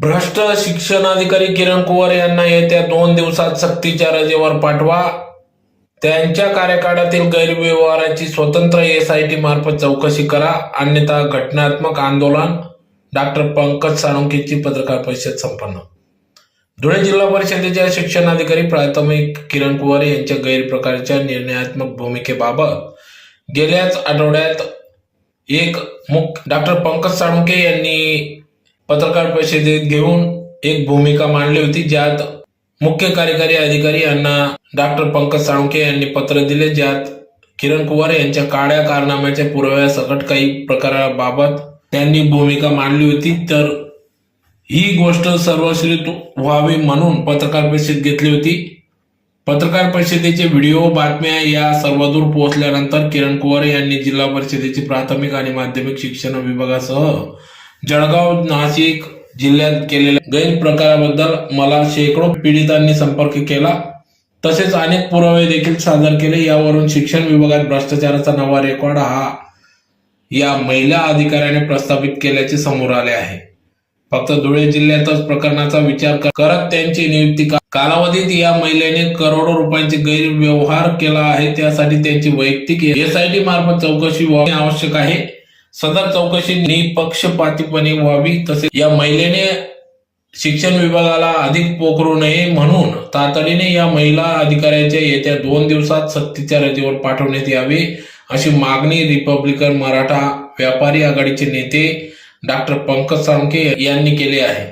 भ्रष्ट शिक्षणाधिकारी किरण कुवर यांना येत्या दोन दिवसात सक्तीच्या रजेवर पाठवा. त्यांच्या कार्यकाळातील गैरव्यवहाराची स्वतंत्र एस आय मार्फत चौकशी करा. अन्यथा घटनात्मक आंदोलन. डॉक्टर पंकज साळुंकेची पत्रकार परिषद संपन्न. धुळे जिल्हा परिषदेच्या शिक्षणाधिकारी प्राथमिक किरण कुवर यांच्या गैरप्रकारच्या निर्णयात्मक भूमिकेबाबत गेल्याच आठवड्यात एक मुख डॉक्टर पंकज साळुंके यांनी पत्रकार परिषदेत घेऊन एक भूमिका मांडली होती ज्यात मुख्य कार्यकारी अधिकारी यांना डॉक्टर पंकज साळुंके यांनी पत्र दिले ज्यात किरण कुवार यांच्या काळ्या कारनाम्याच्या पुराव्यासकट काही प्रकाराबाबत त्यांनी भूमिका मांडली होती. तर ही गोष्ट सर्वश्रीत व्हावी म्हणून पत्रकार परिषद घेतली होती. पत्रकार परिषदेचे व्हिडिओ बातम्या या सर्वदूर पोहोचल्यानंतर किरण कुवार यांनी जिल्हा परिषदेचे प्राथमिक आणि माध्यमिक शिक्षण विभागासह जळगाव नाशिक जिल्ह्यात केलेल्या गैरप्रकाराबद्दल मला शेकडो पीडितांनी संपर्क केला. तसेच अनेक पुरावे देखील सादर केले. यावरून शिक्षण विभागात भ्रष्टाचाराचा नवा रेकॉर्ड हा या महिला अधिकाऱ्याने प्रस्थापित केल्याचे समोर आले आहे. फक्त धुळे जिल्ह्यातच प्रकरणाचा विचार करत त्यांची नियुक्ती कालावधीत या महिलेने करोडो रुपयांचे गैरव्यवहार केला आहे. त्यासाठी त्यांची वैयक्तिक एसआयटी मार्फत चौकशी व्हावी आवश्यक आहे. सदर चौकशी निपक्षपातीपणे व्हावी तसेच या महिलेने शिक्षण विभागाला अधिक पोखरू नये म्हणून तातडीने या महिला अधिकाऱ्याच्या येत्या दोन दिवसात सक्तीच्या रजेवर पाठवण्यात यावे अशी मागणी रिपब्लिकन मराठा व्यापारी आघाडीचे नेते डॉक्टर पंकज सामके यांनी केली आहे.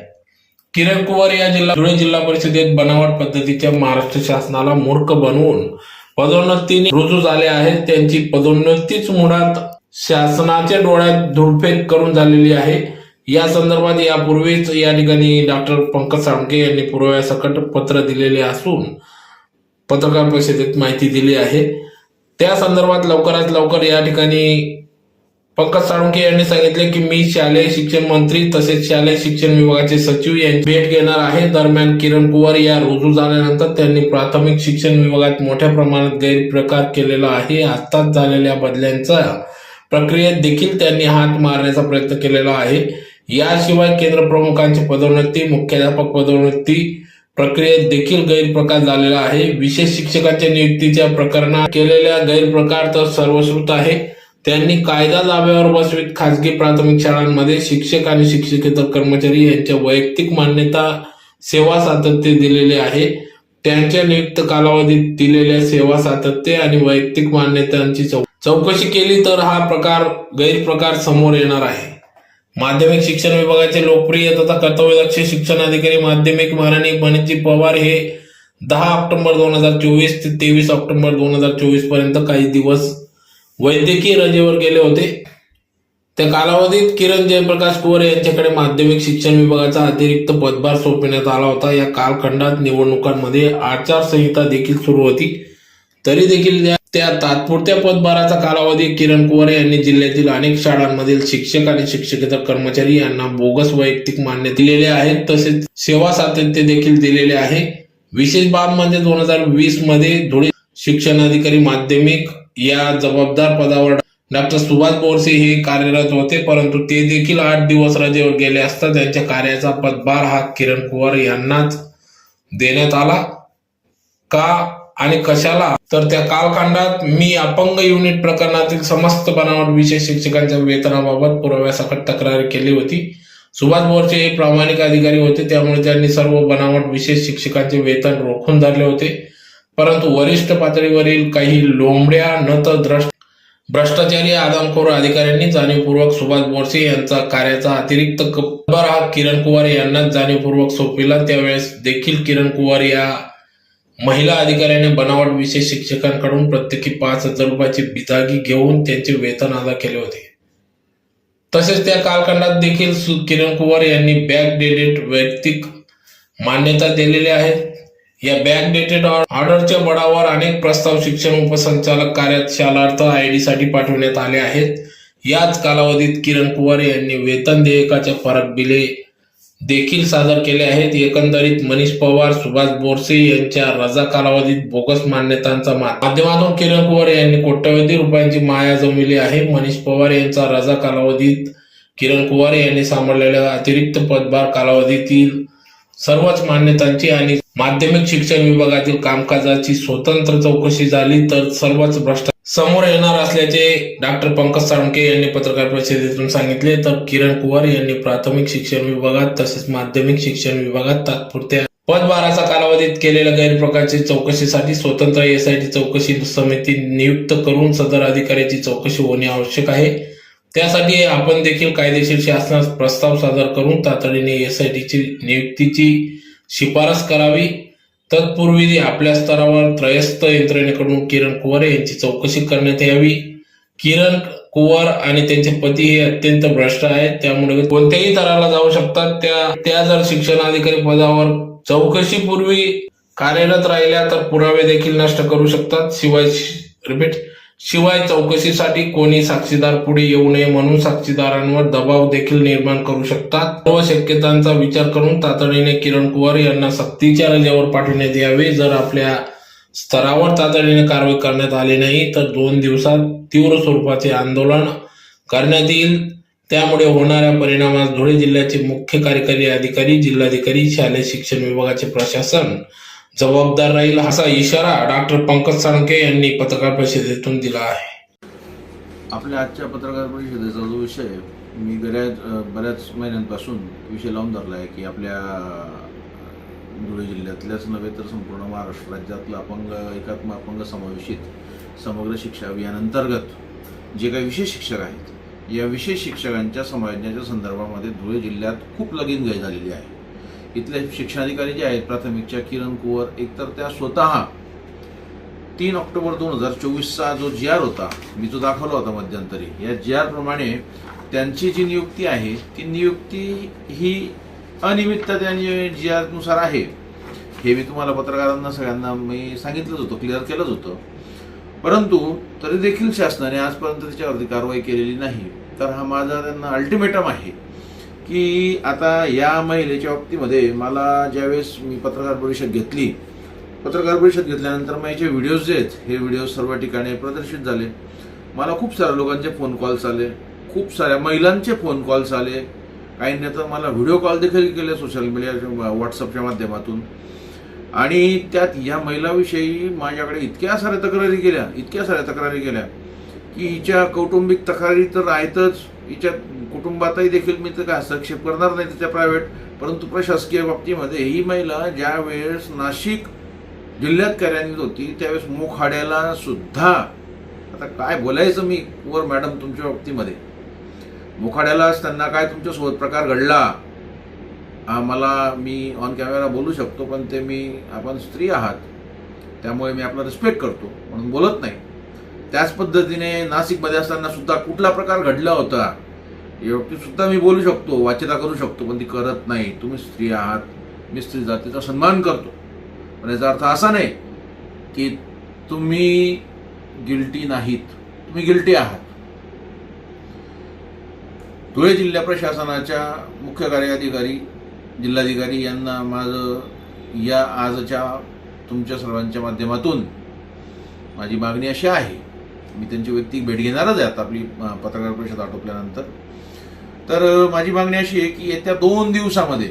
किरण कुवार या जिल्हा धुळे जिल्हा परिषदेत बनावट पद्धतीच्या महाराष्ट्र शासनाला मूर्ख बनवून पदोन्नतीने रुजू झाले आहेत. त्यांची पदोन्नतीच मुळात शासनाच्या डोळ्यात धुळफेक करून झालेली आहे. या संदर्भात यापूर्वीच या ठिकाणी डॉक्टर पंकज सामके यांनी पुराव्यासकट पत्र दिलेले असून पत्रकार परिषदेत माहिती दिली आहे. त्या संदर्भात लवकरात लवकर या ठिकाणी पंकज साळुंके यांनी सांगितले की मी शालेय शिक्षण मंत्री तसेच शालेय शिक्षण विभागाचे सचिव यांची भेट घेणार आहे. दरम्यान किरण कुवर या रुजू झाल्यानंतर त्यांनी प्राथमिक शिक्षण विभागात मोठ्या प्रमाणात गैरप्रकार केलेला आहे. आत्ताच झालेल्या बदल्यांचा प्रक्रियेत देखील त्यांनी हात मारण्याचा प्रयत्न केलेला आहे. याशिवाय केंद्र प्रमुखांची पदोन्नती मुख्याध्यापक पदोन्नती प्रक्रियेत देखील गैरप्रकार झालेला आहे. विशेष शिक्षकांच्या नियुक्तीच्या प्रकरणात केलेल्या गैरप्रकार तर सर्वश्रुत आहे. त्यांनी कायदा दाब्यावर बसवित खासगी प्राथमिक शाळांमध्ये शिक्षक आणि शिक्षकेतर कर्मचारी यांच्या वैयक्तिक मान्यता सेवा सातत्य दिलेले आहे. त्यांच्या नियुक्त कालावधीत दिलेल्या सेवा सातत्य आणि वैयक्तिक मान्यतांची चौ- चौकशी केली तर हा प्रकार गैरप्रकार समोर येणार आहे. माध्यमिक शिक्षण विभागाचे लोकप्रिय तथा कर्तव्यदक्ष शिक्षण अधिकारी माध्यमिक महाराणी बनिजी पवार हे दहा ऑक्टोबर दोन हजार चोवीस ते तेवीस ऑक्टोबर दोन हजार चोवीसपर्यंत काही दिवस वैद्यकीय रजेवर गेले होते. त्या कालावधीत किरण जयप्रकाश कुवर यांच्याकडे माध्यमिक शिक्षण विभागाचा अतिरिक्त पदभार सोपविण्यात आला होता. या कालखंडात निवडणुकांमध्ये आचारसंहिता देखील सुरू होती. तरी देखील त्या- तात्पुरत्या पदभाराचा कालावधी किरण कुवर यांनी जिल्ह्यातील अनेक शाळांमधील शिक्षक आणि शिक्षकेतर कर्मचारी यांना बोगस वैयक्तिक मान्य दिलेले आहेत. तसेच सेवा सातत्य देखील दिलेले आहे. विशेष बाब म्हणजे दोन हजार वीसमध्ये धुळे शिक्षणाधिकारी माध्यमिक या जबाबदार पदावर डॉक्टर सुभाष बोरसे हे कार्यरत होते. परंतु ते देखील आठ दिवस रजेवर गेले असता त्यांच्या कार्याचा पदभार हा किरण कुवर यांनाच देण्यात आला. का आणि कशाला? तर त्या कालखंडात मी अपंग युनिट प्रकरणातील समस्त बनावट विशेष शिक्षकांच्या वेतनाबाबत पुराव्यासकट तक्रार केली होती. सुभाष बोरचे हे प्रामाणिक अधिकारी होते त्यामुळे त्यांनी सर्व बनावट विशेष शिक्षकांचे वेतन रोखून धरले होते. परंतु वरिष्ठ पातळीवरील काही लोंबड्या नतद्रष्ट भ्रष्टाचारी आदमखोर अधिकाऱ्यांनी जाणीवपूर्वक सुभाष बोरसे यांचा कार्याचा अतिरिक्त कब्बर हा किरण कुवार यांनाच जाणीवपूर्वक सोपविला. त्यावेळेस देखील किरण कुवार या महिला अधिकाऱ्याने बनावट विशेष शिक्षकांकडून प्रत्येकी पाच हजार रुपयाची बिदागी घेऊन त्यांचे वेतन अदा केले होते. तसेच त्या कालखंडात देखील किरण कुवार यांनी बॅक डेटेड वैयक्तिक मान्यता दिलेल्या आहेत या बॅक डेटेड ऑर्डरच्या बळावर अनेक प्रस्ताव शिक्षण उपसंचालक कार्यशालार्थ आय डी साठी पाठवण्यात आले आहेत. याच कालावधीत किरण कुवार यांनी वेतन देयकाच्या फरक बिले देखील सादर केले आहेत. एकंदरीत मनीष पवार सुभाष बोरसे यांच्या रजा कालावधीत बोगस मान्यतांचा माध्यमातून किरण कुवर यांनी कोट्यवधी रुपयांची माया जमविली आहे. मनीष पवार यांचा रजा कालावधीत किरण कुवार यांनी सांभाळलेल्या अतिरिक्त पदभार कालावधीतील सर्वच मान्यतांची आणि माध्यमिक शिक्षण विभागातील कामकाजाची स्वतंत्र चौकशी झाली तर सर्वच भ्रष्टाचार समोर येणार असल्याचे डॉक्टर पंकज साळुंके यांनी पत्रकार परिषदेतून सांगितले. तर किरण कुवार यांनी प्राथमिक शिक्षण विभागात तसेच माध्यमिक शिक्षण विभागात तात्पुरत्या पदभाराचा कालावधीत केलेल्या गैरप्रकारची चौकशीसाठी स्वतंत्र एसआयटी चौकशी समिती नियुक्त करून सदर अधिकाऱ्याची चौकशी होणे आवश्यक आहे. त्यासाठी आपण देखील कायदेशीर शासनास प्रस्ताव सादर करून तातडीने एसआयटीची नियुक्तीची शिफारस करावी. तत्पूर्वी आपल्या स्तरावर त्रयस्थ यंत्रणेकडून किरण कुवर यांची चौकशी करण्यात यावी. किरण कुवर आणि त्यांचे पती हे अत्यंत भ्रष्ट आहेत. त्यामुळे कोणत्याही थराला जाऊ शकतात. त्या त्या जर शिक्षणाधिकारी पदावर चौकशीपूर्वी कार्यरत राहिल्या तर पुरावे देखील नष्ट करू शकतात. शिवाय रिपीट शिवाय चौकशीसाठी कोणी साक्षीदार पुढे येऊ नये म्हणून साक्षीदारांवर दबाव देखील निर्माण करू शकतात. सर्व शक्यतांचा विचार करून तातडीने किरण कुवार यांना सक्तीच्या रजेवर पाठवण्यात यावे. जर आपल्या स्तरावर तातडीने कारवाई करण्यात आली नाही तर दोन दिवसात तीव्र स्वरूपाचे आंदोलन करण्यात येईल. त्यामुळे होणाऱ्या परिणामास धुळे जिल्ह्याचे मुख्य कार्यकारी अधिकारी जिल्हाधिकारी शालेय शिक्षण विभागाचे प्रशासन जबाबदार राहील असा इशारा डॉक्टर पंकज साळुंके यांनी पत्रकार परिषदेतून दिला आहे. आपल्या आजच्या पत्रकार परिषदेचा जो विषय मी बऱ्याच बऱ्याच महिन्यांपासून विषय लावून धरला आहे की आपल्या धुळे जिल्ह्यातल्याच नव्हे तर संपूर्ण महाराष्ट्र राज्यातलं अपंग एकात्म अपंग समावेशित समग्र शिक्षा अभियानांतर्गत जे काही विशेष शिक्षक आहेत या विशेष शिक्षकांच्या समायोजनाच्या संदर्भामध्ये धुळे जिल्ह्यात खूप लगीन गय झालेली आहे. इथले शिक्षणाधिकारी जे आहेत प्राथमिकच्या किरण कुवर एकतर त्या स्वतः तीन ऑक्टोबर दोन हजार चोवीसचा जो जी आर होता मी तो दाखवला होता मध्यंतरी. या जी आर प्रमाणे त्यांची जी नियुक्ती आहे ती नियुक्ती ही अनियमितता जी आरनुसार आहे हे मी तुम्हाला पत्रकारांना सगळ्यांना मी सांगितलंच होतं क्लिअर केलंच होतं. परंतु तरी देखील शासनाने आजपर्यंत त्याच्यावरती कारवाई केलेली नाही. तर हा माझा त्यांना अल्टिमेटम आहे. की आता या महिलेच्या बाबतीमध्ये मला ज्यावेळेस मी पत्रकार परिषद घेतली पत्रकार परिषद घेतल्यानंतर मग याचे व्हिडिओज जे आहेत हे व्हिडिओ सर्व ठिकाणी प्रदर्शित झाले. मला खूप साऱ्या लोकांचे फोन कॉल्स आले खूप साऱ्या महिलांचे फोन कॉल्स आले. काहींनी तर मला व्हिडिओ कॉल देखील केले सोशल मीडिया व्हॉट्सअपच्या माध्यमातून. आणि त्यात या महिलाविषयी माझ्याकडे इतक्या साऱ्या तक्रारी केल्या इतक्या साऱ्या तक्रारी केल्या की हिच्या कौटुंबिक तक्रारी तर आहेतच हिच्या कुटुंबातही देखील मी तर काय हस्तक्षेप करणार नाही त्याच्या प्रायव्हेट परंतु प्रशासकीय बाबतीमध्ये ही महिला ज्या वेळेस नाशिक जिल्ह्यात कार्यान्वित होती त्यावेळेस मोखाड्याला सुद्धा आता काय बोलायचं मी वर मॅडम तुमच्या बाबतीमध्ये. मोखाड्यालाच त्यांना काय तुमच्यासोबत प्रकार घडला? मला मी ऑन कॅमेरा बोलू शकतो पण ते मी आपण स्त्री आहात त्यामुळे मी आपला रिस्पेक्ट करतो म्हणून बोलत नाही. त्याच पद्धतीने नाशिकमध्ये असताना सुद्धा कुठला प्रकार घडला होता? या सुद्धा मी बोलू शकतो वाच्यता करू शकतो पण ती करत नाही. तुम्ही स्त्री आहात मी स्त्री जातीचा सन्मान करतो. पण याचा अर्थ असा नाही की तुम्ही गिल्टी नाहीत तुम्ही गिल्टी आहात. धुळे जिल्हा प्रशासनाच्या मुख्य कार्याधिकारी जिल्हाधिकारी यांना माझं या आजच्या तुमच्या सर्वांच्या माध्यमातून माझी मागणी अशी आहे मी त्यांची वैयक्तिक भेट घेणारच आहे आता आपली पत्रकार परिषद आटोपल्यानंतर. तर माझी मागणी अशी आहे की येत्या दोन दिवसामध्ये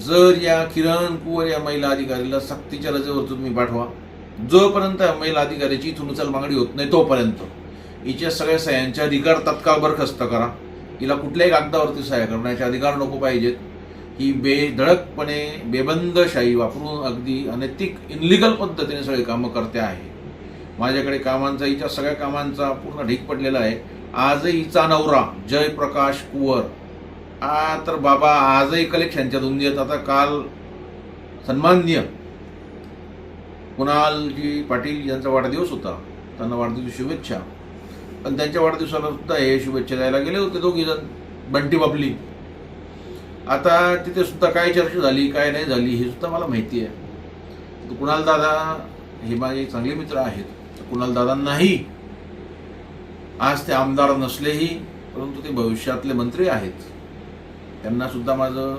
जर या किरण कुवर या महिला अधिकारीला सक्तीच्या रजेवर तुम्ही पाठवा जोपर्यंत या महिला अधिकाऱ्याची इथून उचल मागणी होत नाही तोपर्यंत. हिच्या सगळ्या सह्यांच्या अधिकार तत्काळ बरखास्त करा. हिला कुठल्याही कागदावरती सह्या करण्याचे अधिकार नको पाहिजेत. ही बेधडकपणे बेबंदशाही वापरून अगदी अनैतिक इनलिगल पद्धतीने सगळे कामं करते आहे. माझ्याकडे कामांचा हिच्या सगळ्या कामांचा पूर्ण ढीक पडलेला आहे. आजही हिचा नवरा जयप्रकाश कुवर. आ तर बाबा आजही कलेक्शनच्या दुनियेत आता काल सन्माननीय कुणालजी पाटील यांचा वाढदिवस होता. त्यांना वाढदिवस शुभेच्छा. पण त्यांच्या वाढदिवसाला सुद्धा हे शुभेच्छा द्यायला गेले होते दोघी जण. बंटी बाबली. आता तिथे सुद्धा काय चर्चा झाली काय नाही झाली हे सुद्धा मला माहिती आहे. कुणाल दादा हे माझे चांगले मित्र आहेत. कुणाल कुणाल दादांनाही आज ते आमदार नसलेही परंतु ते भविष्यातले मंत्री आहेत. त्यांना सुद्धा माझं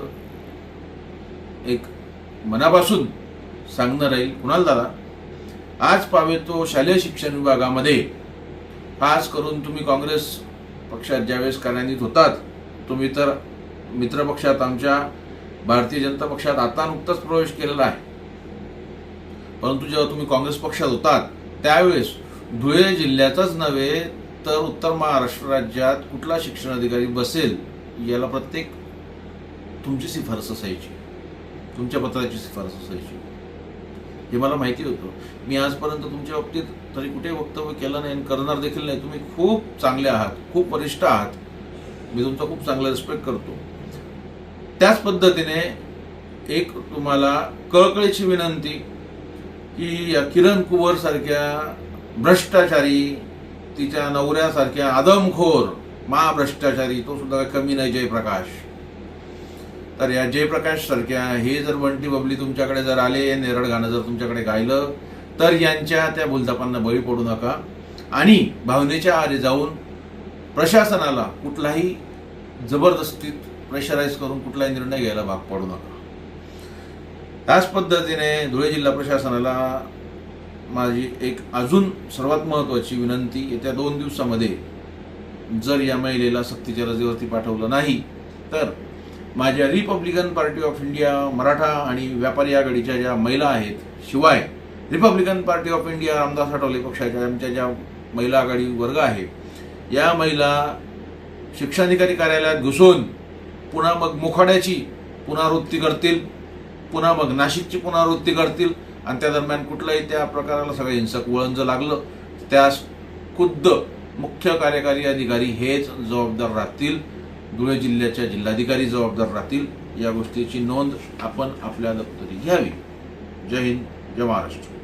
एक मनापासून सांगणं राहील. कुणाल दादा आज पावे तो शालेय शिक्षण विभागामध्ये. खास करून तुम्ही काँग्रेस पक्षात ज्यावेळेस कार्यान्वित होतात तुम्ही तर मित्रपक्षात आमच्या भारतीय जनता पक्षात आता नुकताच प्रवेश केलेला आहे. परंतु जेव्हा तुम्ही काँग्रेस पक्षात होतात त्यावेळेस धुळे जिल्ह्यातच नव्हे तर उत्तर महाराष्ट्र राज्यात कुठला शिक्षण अधिकारी बसेल याला प्रत्येक तुमची शिफारस असायची. तुमच्या पत्राची शिफारस असायची. हे मला माहिती होतं. मी आजपर्यंत तुमच्या बाबतीत तरी कुठे वक्तव्य केलं नाही आणि करणार देखील नाही. तुम्ही खूप चांगले आहात खूप वरिष्ठ आहात. मी तुमचा खूप चांगला रिस्पेक्ट करतो. त्याच पद्धतीने एक तुम्हाला कळकळीची विनंती की किरण कुवर सारख्या भ्रष्टाचारी तिच्या नवऱ्यासारख्या आदमखोर महाभ्रष्टाचारी तो सुद्धा कमी नाही जयप्रकाश. तर या जयप्रकाश सारख्या हे जर बंटी बबली तुमच्याकडे जर आले नेरळ गाणं जर तुमच्याकडे गायलं तर यांच्या त्या भूलथापांना बळी पडू नका. आणि भावनेच्या आरे जाऊन प्रशासनाला कुठलाही जबरदस्तीत प्रेशराईज करून कुठलाही निर्णय घ्यायला भाग पडू नका. त्याच पद्धतीने धुळे जिल्हा प्रशासनाला माझी एक अजून सर्वात महत्त्वाची विनंती येत्या दोन दिवसामध्ये जर या महिलेला सक्तीच्या रजेवरती पाठवलं नाही तर माझ्या Republican party of India Maratha आणि व्यापारी आघाडीच्या ज्या महिला आहेत शिवाय Republican party of India Ramdas Athawale पक्षाच्या आमच्या ज्या महिला आघाडी वर्ग आहे या महिला शिक्षणाधिकारी कार्यालयात घुसून पुन्हा मग मुखाड्याची पुनरावृत्ती करतील. पुन्हा मग नाशिकची पुनरावृत्ती करतील आणि त्या दरम्यान कुठलाही त्या प्रकाराला सगळं हिंसक वळण जर लागलं त्यास खुद्द मुख्य कार्यकारी अधिकारी हेच जबाबदार राहतील. धुळे जिल्ह्याच्या जिल्हाधिकारी जबाबदार राहतील. या गोष्टीची नोंद आपण आपल्या दप्तरी घ्यावी. जय हिंद जय महाराष्ट्र.